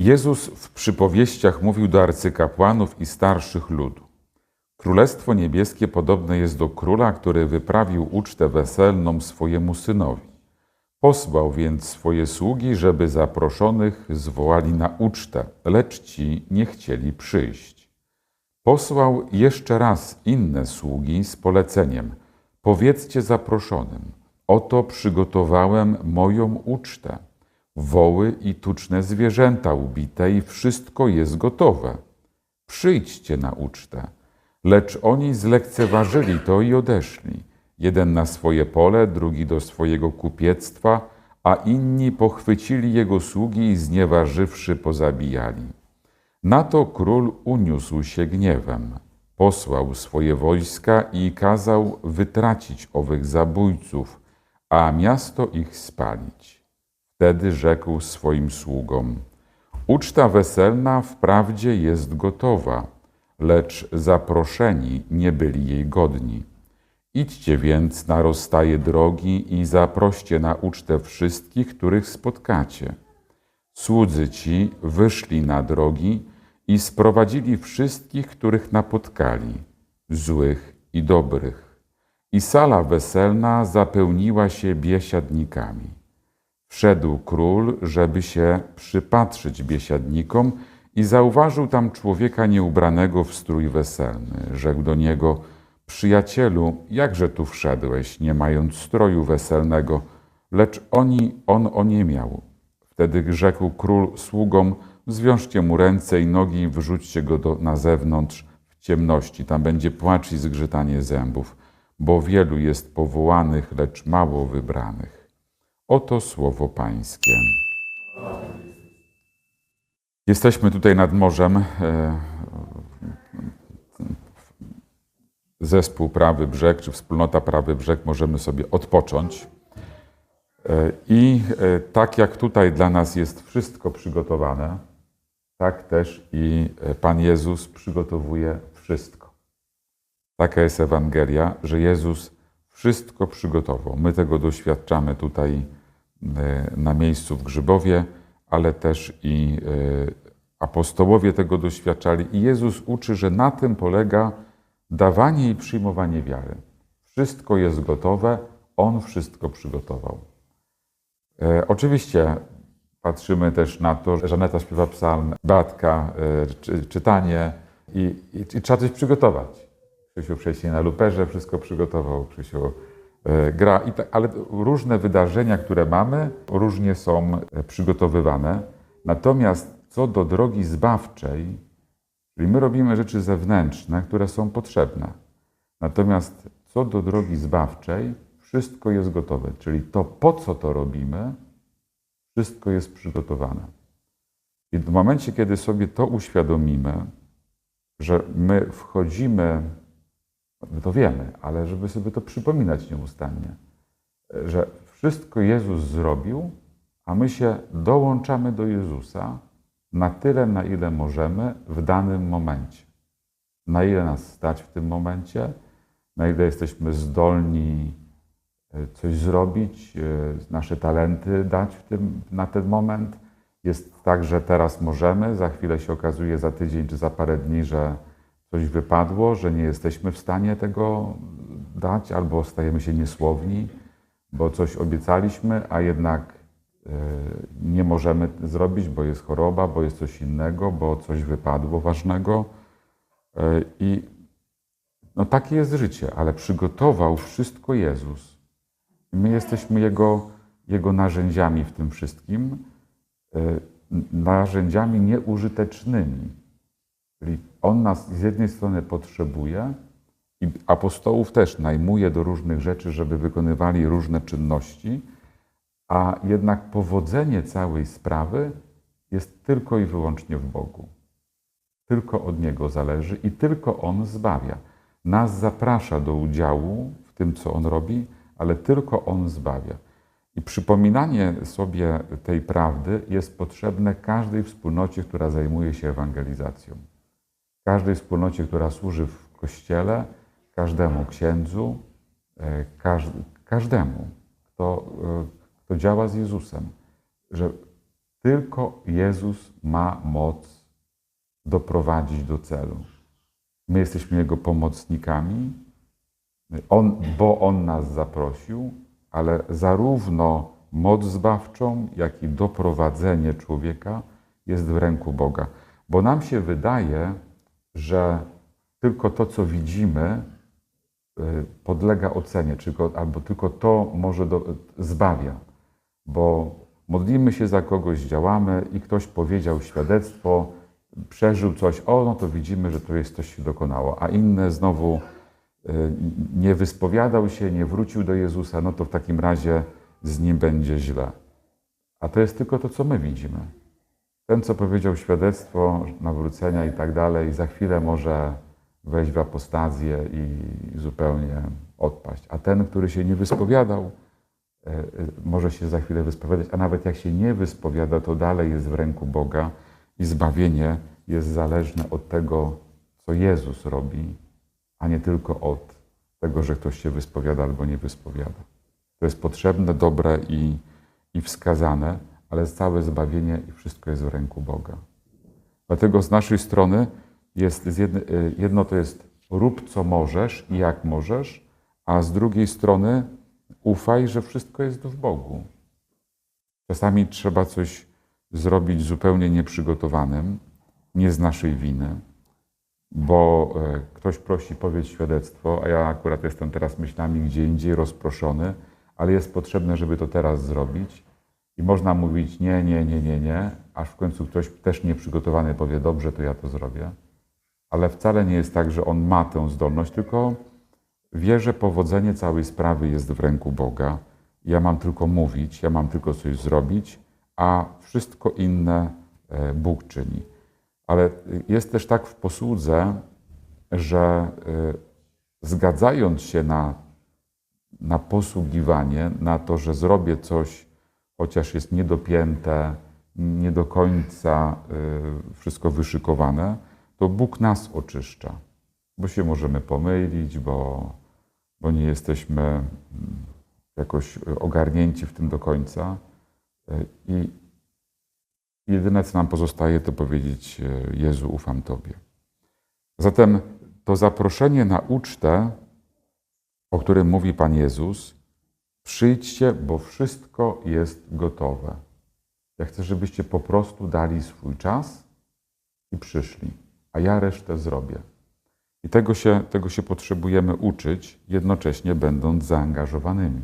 Jezus w przypowieściach mówił do arcykapłanów i starszych ludu. Królestwo niebieskie podobne jest do króla, który wyprawił ucztę weselną swojemu synowi. Posłał więc swoje sługi, żeby zaproszonych zwołali na ucztę, lecz ci nie chcieli przyjść. Posłał jeszcze raz inne sługi z poleceniem: Powiedzcie zaproszonym: Oto przygotowałem moją ucztę. Woły i tuczne zwierzęta ubite i wszystko jest gotowe. Przyjdźcie na ucztę. Lecz oni zlekceważyli to i odeszli. Jeden na swoje pole, drugi do swojego kupiectwa, a inni pochwycili jego sługi i znieważywszy pozabijali. Na to król uniósł się gniewem, posłał swoje wojska i kazał wytracić owych zabójców, a miasto ich spalić. Wtedy rzekł swoim sługom: Uczta weselna wprawdzie jest gotowa, lecz zaproszeni nie byli jej godni. Idźcie więc na rozstaje drogi i zaproście na ucztę wszystkich, których spotkacie. Słudzy ci wyszli na drogi i sprowadzili wszystkich, których napotkali, złych i dobrych. I sala weselna zapełniła się biesiadnikami. Wszedł król, żeby się przypatrzyć biesiadnikom i zauważył tam człowieka nieubranego w strój weselny. Rzekł do niego, przyjacielu, jakże tu wszedłeś, nie mając stroju weselnego? Lecz oni, on oniemiał. Wtedy rzekł król sługom, zwiążcie mu ręce i nogi i wrzućcie go do, na zewnątrz w ciemności. Tam będzie płacz i zgrzytanie zębów, bo wielu jest powołanych, lecz mało wybranych. Oto słowo Pańskie. Jesteśmy tutaj nad morzem. e, Zespół Prawy Brzeg, czy wspólnota Prawy Brzeg, możemy sobie odpocząć. E, I e, tak jak tutaj dla nas jest wszystko przygotowane, tak też i Pan Jezus przygotowuje wszystko. Taka jest Ewangelia, że Jezus wszystko przygotował. My tego doświadczamy tutaj na miejscu w Grzybowie, ale też i e, apostołowie tego doświadczali. I Jezus uczy, że na tym polega dawanie i przyjmowanie wiary. Wszystko jest gotowe, On wszystko przygotował. E, oczywiście patrzymy też na to, że Żaneta śpiewa psalm, Beatka, e, czy, czytanie i, i, i trzeba coś przygotować. Krzysiu wcześniej na luperze wszystko przygotował, Krzysiu gra, i tak, ale różne wydarzenia, które mamy, różnie są e, przygotowywane. Natomiast co do drogi zbawczej, czyli my robimy rzeczy zewnętrzne, które są potrzebne. Natomiast co do drogi zbawczej, wszystko jest gotowe, czyli to, po co to robimy, wszystko jest przygotowane. I w momencie, kiedy sobie to uświadomimy, że my wchodzimy, my to wiemy, ale żeby sobie to przypominać nieustannie, że wszystko Jezus zrobił, a my się dołączamy do Jezusa na tyle, na ile możemy w danym momencie. Na ile nas stać w tym momencie, na ile jesteśmy zdolni e, coś zrobić, e, nasze talenty dać w tym, na ten moment. Jest tak, że teraz możemy, za chwilę się okazuje, za tydzień czy za parę dni, że coś wypadło, że nie jesteśmy w stanie tego dać, albo stajemy się niesłowni, bo coś obiecaliśmy, a jednak e, nie możemy zrobić, bo jest choroba, bo jest coś innego, bo coś wypadło ważnego. E, I no takie jest życie, ale przygotował wszystko Jezus. My jesteśmy Jego, Jego narzędziami w tym wszystkim, e, narzędziami nieużytecznymi. Czyli On nas z jednej strony potrzebuje i apostołów też najmuje do różnych rzeczy, żeby wykonywali różne czynności, a jednak powodzenie całej sprawy jest tylko i wyłącznie w Bogu. Tylko od Niego zależy i tylko On zbawia. Nas zaprasza do udziału w tym, co On robi, ale tylko On zbawia. I przypominanie sobie tej prawdy jest potrzebne każdej wspólnocie, która zajmuje się ewangelizacją. Każdej wspólnocie, która służy w kościele, każdemu księdzu, e, każ- każdemu, kto, e, kto działa z Jezusem. Że Tylko Jezus ma moc doprowadzić do celu. My jesteśmy Jego pomocnikami, on, bo On nas zaprosił, ale zarówno moc zbawczą, jak i doprowadzenie człowieka jest w ręku Boga. Bo nam się wydaje, że tylko to, co widzimy, y, podlega ocenie, albo tylko to może do, zbawia. Bo modlimy się za kogoś, działamy i ktoś powiedział świadectwo, przeżył coś, o, no to widzimy, że to jest coś się dokonało, a inne znowu y, nie wyspowiadał się, nie wrócił do Jezusa, no to w takim razie z nim będzie źle. A to jest tylko to, co my widzimy. Ten, co powiedział świadectwo nawrócenia i tak dalej, za chwilę może wejść w apostazję i zupełnie odpaść. A ten, który się nie wyspowiadał, e, e, może się za chwilę wyspowiadać, a nawet jak się nie wyspowiada, to dalej jest w ręku Boga i zbawienie jest zależne od tego, co Jezus robi, a nie tylko od tego, że ktoś się wyspowiada albo nie wyspowiada. To jest potrzebne, dobre i, i wskazane, ale całe zbawienie i wszystko jest w ręku Boga. Dlatego z naszej strony jest z jedne, y, jedno to jest rób co możesz i jak możesz, a z drugiej strony ufaj, że wszystko jest w Bogu. Czasami trzeba coś zrobić zupełnie nieprzygotowanym, nie z naszej winy, bo e, ktoś prosi powiedzieć świadectwo, a ja akurat jestem teraz myślami gdzie indziej rozproszony, ale jest potrzebne, żeby to teraz zrobić. I można mówić nie, nie, nie, nie, nie, aż w końcu ktoś też nieprzygotowany powie dobrze, to ja to zrobię. Ale wcale nie jest tak, że on ma tę zdolność, tylko wie, że powodzenie całej sprawy jest w ręku Boga. Ja mam tylko mówić, ja mam tylko coś zrobić, a wszystko inne e, Bóg czyni. Ale jest też tak w posłudze, że e, zgadzając się na, na posługiwanie, na to, że zrobię coś, chociaż jest niedopięte, nie do końca y, wszystko wyszykowane, to Bóg nas oczyszcza, bo się możemy pomylić, bo, bo nie jesteśmy mm, jakoś ogarnięci w tym do końca. Y, I jedyne, co nam pozostaje, to powiedzieć: y, Jezu, ufam Tobie. Zatem to zaproszenie na ucztę, o którym mówi Pan Jezus, Przyjdźcie, bo wszystko jest gotowe. Ja chcę, żebyście po prostu dali swój czas i przyszli, a ja resztę zrobię. I tego się, tego się potrzebujemy uczyć, jednocześnie będąc zaangażowanymi.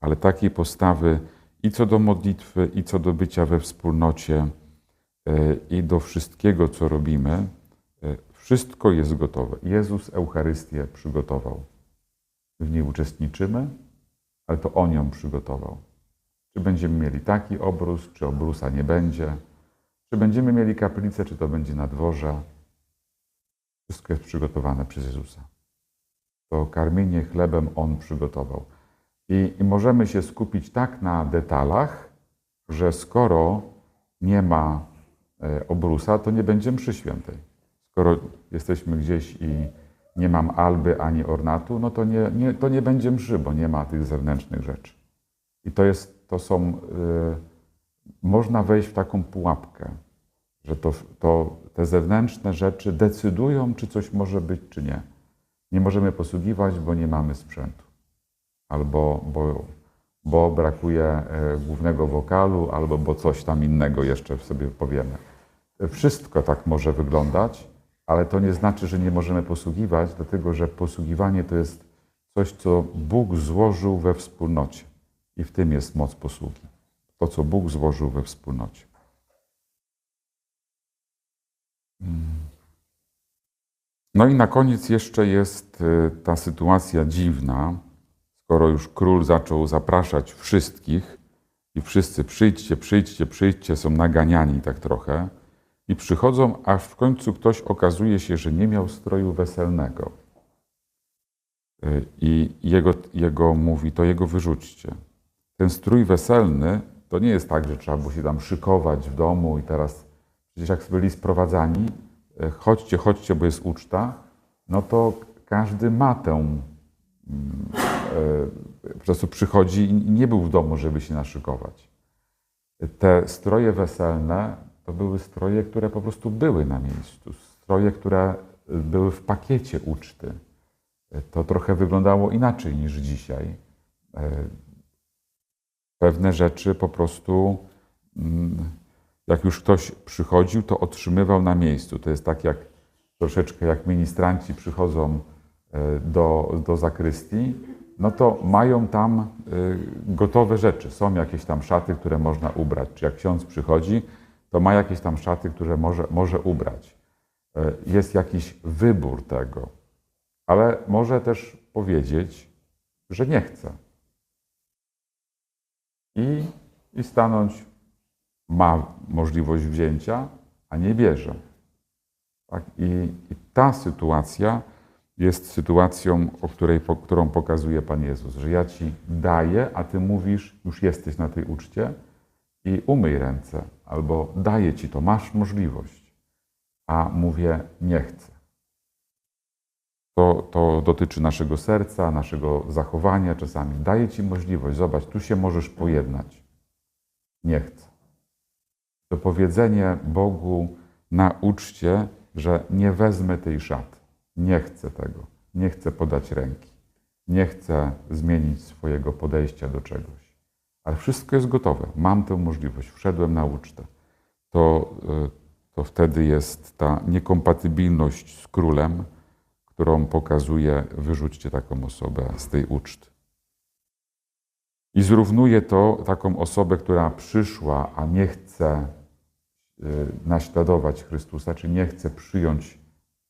Ale takiej postawy i co do modlitwy, i co do bycia we wspólnocie, e, i do wszystkiego, co robimy, e, wszystko jest gotowe. Jezus Eucharystię przygotował. W niej uczestniczymy, ale to On ją przygotował. Czy będziemy mieli taki obrus, czy obrusa nie będzie, czy będziemy mieli kaplicę, czy to będzie na dworze. Wszystko jest przygotowane przez Jezusa. To karmienie chlebem On przygotował. I, I możemy się skupić tak na detalach, że skoro nie ma e, obrusa, to nie będzie mszy świętej. Skoro jesteśmy gdzieś i nie mam alby ani ornatu, no to nie, nie, to nie będzie mszy, bo nie ma tych zewnętrznych rzeczy. I to, jest, to są, y, można wejść w taką pułapkę, że to, to te zewnętrzne rzeczy decydują, czy coś może być, czy nie. Nie możemy posługiwać, bo nie mamy sprzętu. Albo bo, bo brakuje y, głównego wokalu, albo bo coś tam innego jeszcze sobie powiemy. Wszystko tak może wyglądać, ale to nie znaczy, że nie możemy posługiwać, dlatego że posługiwanie to jest coś, co Bóg złożył we wspólnocie. I w tym jest moc posługi. To, co Bóg złożył we wspólnocie. No i na koniec jeszcze jest y, ta sytuacja dziwna, skoro już król zaczął zapraszać wszystkich i wszyscy przyjdźcie, przyjdźcie, przyjdźcie, są naganiani tak trochę i przychodzą, aż w końcu ktoś okazuje się, że nie miał stroju weselnego. Y, I jego, jego mówi, to jego wyrzućcie. Ten strój weselny to nie jest tak, że trzeba było się tam szykować w domu i teraz, przecież jak byli sprowadzani, y, chodźcie, chodźcie, bo jest uczta, no to każdy ma tę, mm, y, po prostu przychodzi i nie był w domu, żeby się naszykować. Te stroje weselne to były stroje, które po prostu były na miejscu, stroje, które były w pakiecie uczty. To trochę wyglądało inaczej niż dzisiaj. E, Pewne rzeczy po prostu, mm, jak już ktoś przychodził, to otrzymywał na miejscu. To jest tak jak troszeczkę jak ministranci przychodzą e, do, do zakrystii, no to mają tam e, gotowe rzeczy. Są jakieś tam szaty, które można ubrać. Czy jak ksiądz przychodzi, to ma jakieś tam szaty, które może, może ubrać. E, Jest jakiś wybór tego, ale może też powiedzieć, że nie chce. I, i stanąć ma możliwość wzięcia, a nie bierze. Tak? I, I ta sytuacja jest sytuacją, o której, po, którą pokazuje Pan Jezus, że ja Ci daję, a Ty mówisz, już jesteś na tej uczcie i umyj ręce, albo daję Ci to, masz możliwość, a mówię, nie chcę. To, to dotyczy naszego serca, naszego zachowania czasami. Daję Ci możliwość, zobacz, tu się możesz pojednać. Nie chcę. To powiedzenie Bogu na uczcie, że nie wezmę tej szaty. Nie chcę tego. Nie chcę podać ręki. Nie chcę zmienić swojego podejścia do czegoś. Ale wszystko jest gotowe. Mam tę możliwość. Wszedłem na ucztę. To, y, to wtedy jest ta niekompatybilność z królem, którą pokazuje, wyrzućcie taką osobę z tej uczty. I zrównuje to taką osobę, która przyszła, a nie chce y, naśladować Chrystusa, czy nie chce przyjąć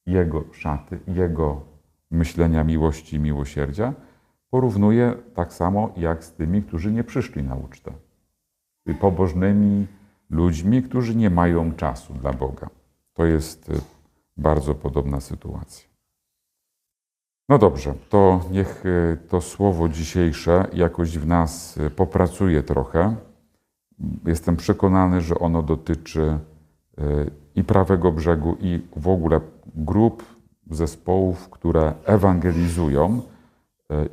Jego szaty, Jego myślenia miłości i miłosierdzia, porównuje tak samo jak z tymi, którzy nie przyszli na ucztę. Pobożnymi ludźmi, którzy nie mają czasu dla Boga. To jest y, bardzo podobna sytuacja. No dobrze, to niech y, to słowo dzisiejsze jakoś w nas y, popracuje trochę. Jestem przekonany, że ono dotyczy i prawego brzegu, i w ogóle grup, zespołów, które ewangelizują.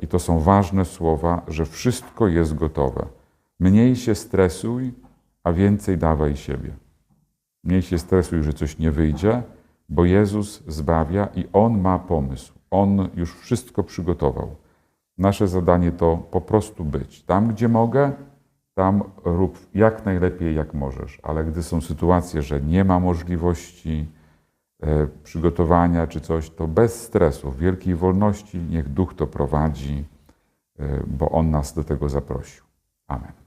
I to są ważne słowa, że wszystko jest gotowe. Mniej się stresuj, a więcej dawaj siebie. Mniej się stresuj, że coś nie wyjdzie, bo Jezus zbawia i On ma pomysł. On już wszystko przygotował. Nasze zadanie to po prostu być. Tam, gdzie mogę, tam rób jak najlepiej, jak możesz. Ale gdy są sytuacje, że nie ma możliwości e, przygotowania czy coś, to bez stresu, w wielkiej wolności, niech Duch to prowadzi, e, bo On nas do tego zaprosił. Amen.